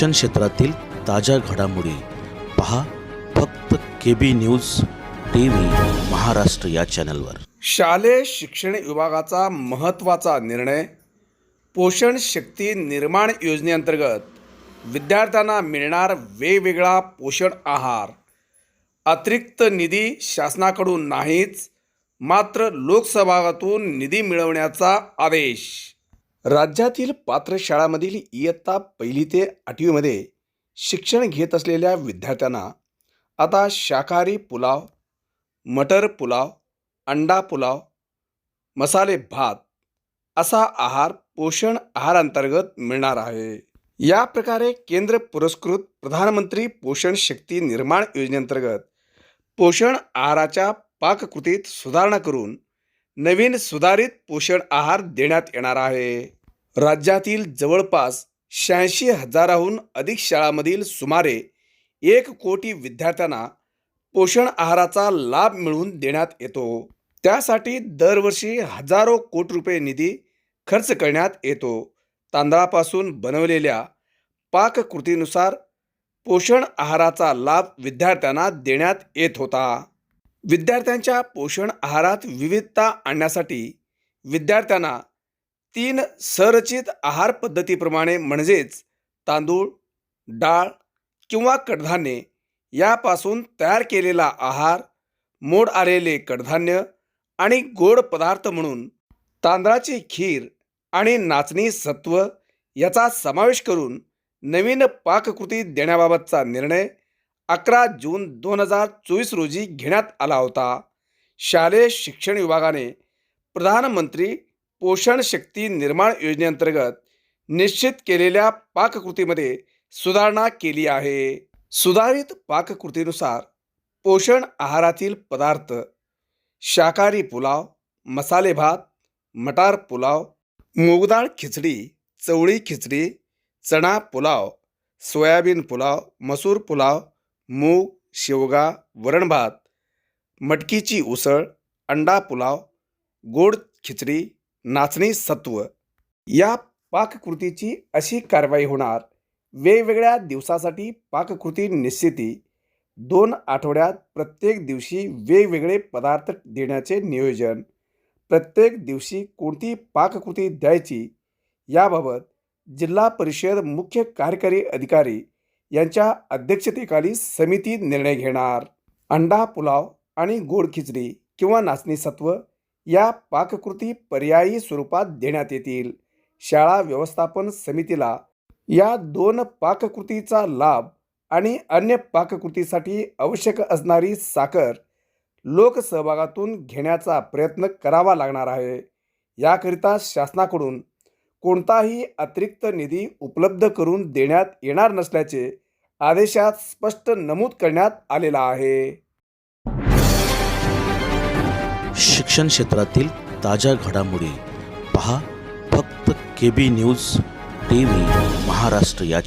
शिक्षण क्षेत्रातील ताज्या घडामोडी पहा फक्त K B news T V Maharashtra या चॅनलवर. शालेय शिक्षण विभागाचा महत्त्वाचा निर्णय पोषण शक्ती निर्माण योजनेअंतर्गत विद्यार्थ्यांना मिळणार वेगवेगळा पोषण आहार. अतिरिक्त निधी शासनाकडून नाहीच मात्र लोकसभागातून निधी मिळवण्याचा आदेश. राज्यातील पात्र शाळांमधील इयत्ता पहिली ते आठवीमध्ये शिक्षण घेत असलेल्या विद्यार्थ्यांना आता शाकाहारी पुलाव मटर पुलाव अंडा पुलाव मसाले भात असा आहार पोषण आहारांतर्गत मिळणार आहे. या प्रकारे केंद्र पुरस्कृत प्रधानमंत्री पोषण शक्ती निर्माण योजनेअंतर्गत पोषण आहाराच्या पाककृतीत सुधारणा करून नवीन सुधारित पोषण आहार देण्यात येणार आहे. राज्यातील जवळपास शहाऐंशी हजाराहून अधिक शाळांमधील सुमारे एक कोटी विद्यार्थ्यांना पोषण आहाराचा लाभ मिळवून देण्यात येतो. त्यासाठी दरवर्षी हजारो कोटी रुपये निधी खर्च करण्यात येतो. तांदळापासून बनवलेल्या पाककृतीनुसार पोषण आहाराचा लाभ विद्यार्थ्यांना देण्यात येत होता. विद्यार्थ्यांच्या पोषण आहारात विविधता आणण्यासाठी विद्यार्थ्यांना तीन संरचित आहार पद्धतीप्रमाणे म्हणजेच तांदूळ डाळ किंवा कडधान्ये यापासून तयार केलेला आहार मोड आलेले कडधान्य आणि गोड पदार्थ म्हणून तांदळाची खीर आणि नाचणी सत्व याचा समावेश करून नवीन पाककृती देण्याबाबतचा निर्णय अकरा जून दोन हजार चोवीस रोजी घेण्यात आला होता. शालेय शिक्षण विभागाने प्रधानमंत्री पोषण शक्ती निर्माण योजनेअंतर्गत निश्चित केलेल्या पाककृतीमध्ये सुधारणा केली आहे. सुधारित पाककृतीनुसार पोषण आहारातील पदार्थ शाकाहारी पुलाव मसाले भात मटार पुलाव मूगदाळ खिचडी चवळी खिचडी चणा पुलाव सोयाबीन पुलाव मसूर पुलाव मूग शेवगा वरण भात मटकीची उसळ अंडा पुलाव गोड खिचडी नाचणी सत्व. या पाककृतीची अशी कारवाई होणार. वेगवेगळ्या दिवसासाठी पाककृती निश्चिती. दोन आठवड्यात प्रत्येक दिवशी वेगवेगळे पदार्थ देण्याचे नियोजन. प्रत्येक दिवशी कोणती पाककृती द्यायची? याबाबत जिल्हा परिषद मुख्य कार्यकारी अधिकारी यांच्या अध्यक्षतेखाली समिती निर्णय घेणार. अंडा पुलाव आणि गोड खिचडी किंवा नाचणी सत्व या पाककृती पर्यायी स्वरूपात देण्यात येतील. शाळा व्यवस्थापन समितीला या दोन पाककृतीचा लाभ आणि अन्य पाककृतीसाठी आवश्यक असणारी साखर लोकसहभागातून घेण्याचा प्रयत्न करावा लागणार आहे. याकरिता शासनाकडून कोणताही अतिरिक्त निधी उपलब्ध करून देण्यात येणार नसल्याचे आदेशात स्पष्ट नमूद करण्यात आलेला आहे. शिक्षण क्षेत्रातील ताज्या घडामोडी पहा. फक्त K B news T V Maharashtra या